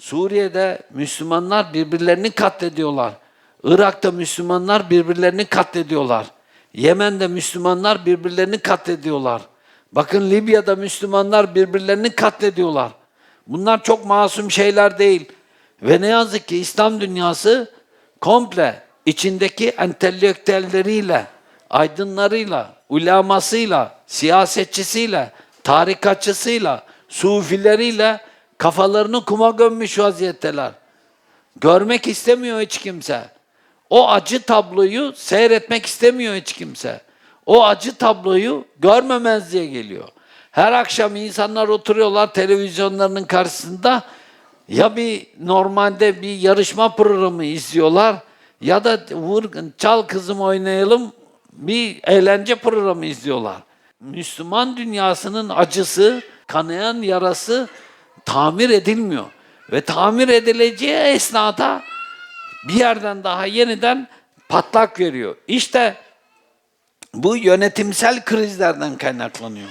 Suriye'de Müslümanlar birbirlerini katlediyorlar. Irak'ta Müslümanlar birbirlerini katlediyorlar. Yemen'de Müslümanlar birbirlerini katlediyorlar. Bakın Libya'da Müslümanlar birbirlerini katlediyorlar. Bunlar çok masum şeyler değil. Ve ne yazık ki İslam dünyası komple içindeki entelektüelleriyle, aydınlarıyla, ulemasıyla, siyasetçisiyle, tarikatçısıyla, sufileriyle kafalarını kuma gömmüş vaziyetteler. Görmek istemiyor hiç kimse. O acı tabloyu seyretmek istemiyor hiç kimse. O acı tabloyu görmemezliğe geliyor. Her akşam insanlar oturuyorlar televizyonlarının karşısında ya bir normalde bir yarışma programı izliyorlar ya da vur çal kızım oynayalım bir eğlence programı izliyorlar. Müslüman dünyasının acısı, kanayan yarası tamir edilmiyor. Ve tamir edileceği esnada bir yerden daha yeniden patlak veriyor. İşte bu yönetimsel krizlerden kaynaklanıyor.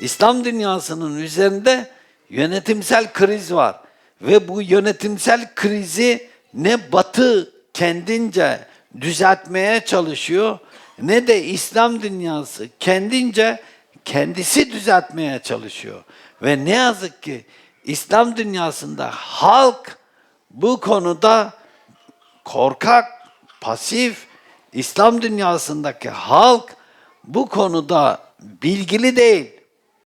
İslam dünyasının üzerinde yönetimsel kriz var. Ve bu yönetimsel krizi ne Batı kendince düzeltmeye çalışıyor ne de İslam dünyası kendince kendisi düzeltmeye çalışıyor. Ve ne yazık ki İslam dünyasında halk bu konuda korkak, pasif, İslam dünyasındaki halk bu konuda bilgili değil.